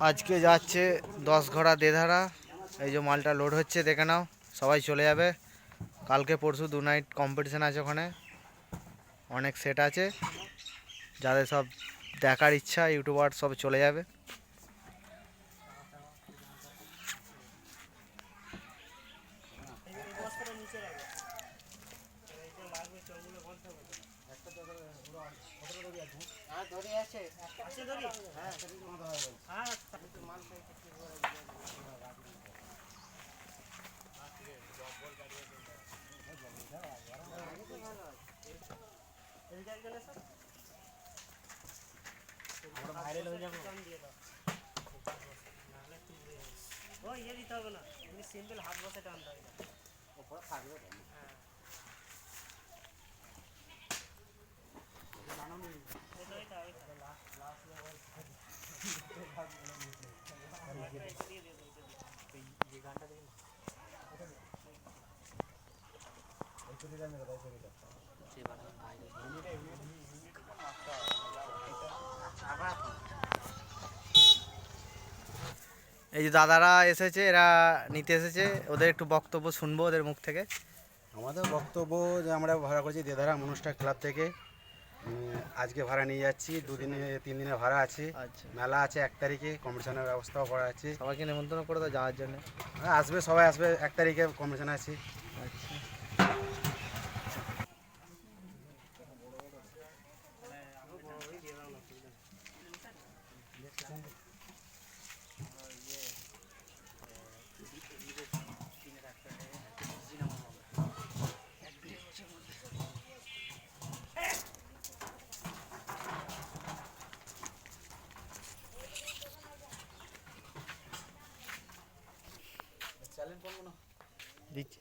আজকে যাচ্ছে দশ ঘোড়া দেধারা। এই যে মালটা লোড হচ্ছে, দেখে নাও, সবাই চলে যাবে। কালকে পরশু দু নাইট কম্পিটিশান আছে ওখানে। অনেক সেট আছে। যাদের সব দেখার ইচ্ছা ইউটিউবার সব চলে যাবে। ভাইরাল হয়ে যাব ও ইয়ে দিতে হবে না। এমনি সিম্পল হাত বসে টানতে হবে ওপরে থাকবে এই যে দাদারা এসেছে, এরা নিতে এসেছে, ওদের একটু বক্তব্য শুনব ওদের মুখ থেকে। আমাদের বক্তব্য যে আমরা ভাড়া করছি দেধারা মনুষ্ঠা ক্লাব থেকে। আজকে ভাড়া নিয়ে যাচ্ছি। দুদিনে তিন দিনে ভাড়া আছে। আচ্ছা। মেলা আছে এক তারিখে কম্পিটিশনের ব্যবস্থাও করা আছে। সবাইকে নিমন্ত্রণ করে দাও যাওয়ার জন্য। আসবে সবাই আসবে এক তারিখে কম্পিটিশন আছে। আচ্ছা। দিচ্ছি।